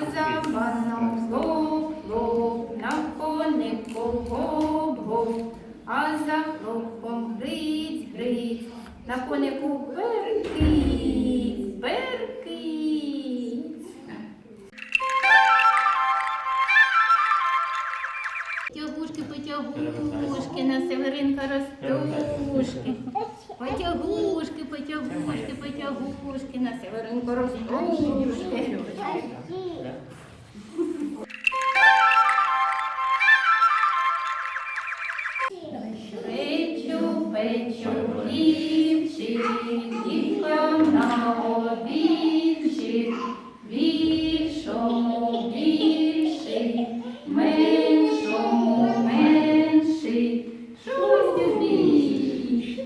забаном гов, гов, на конику гов, а за хлопом гриць, гриць, на конику перкиць, перкиць. Тягушки потягушки, на северинка ростушки. Потягушки, потягушки, на Северинку ростушки. Печу, печу, хлібчик, діткам на обідчик, більшому більший, меншому менший, шустю більш,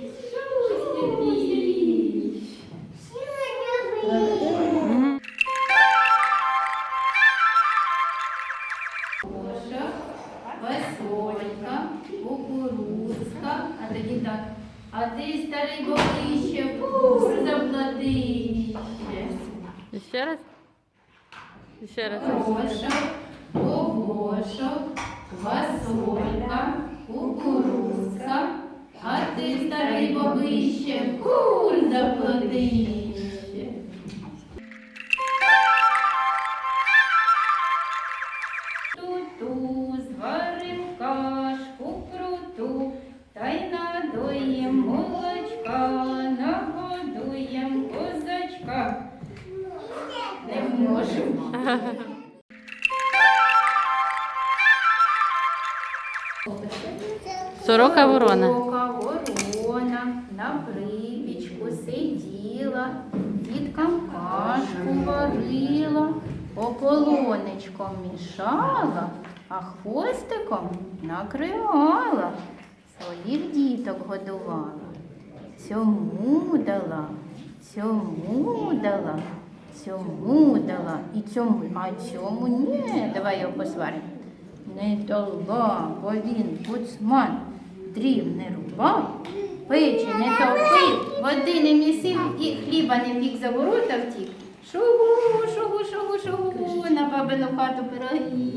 Гоша, Васолька, кукурузка, а тоді так. А ти старий бабище, кур заплатище. Ще раз? Ще раз. Гоша, Гогошок, Васолька, кукурузка, а ти старий бабище, кур заплатище. Ту-ту, зварим кашку круту, та й надоїм молочка, нагодуєм козачка. Не можу. Сорока ворона. Сорока ворона на припічку сиділа, діткам кашку варила, ополонечком мішала, а хвостиком накривала, своїх діток годувала. Цьому дала, цьому дала, цьому дала і цьому, а цьому ні. Давай його посваримо. Не дала, бо він буцман, дрів не рубав, печі не топив, води не місив і хліба не пік за ворота втік. Шугу, шугу, шугу, шугу, на бабину хату пироги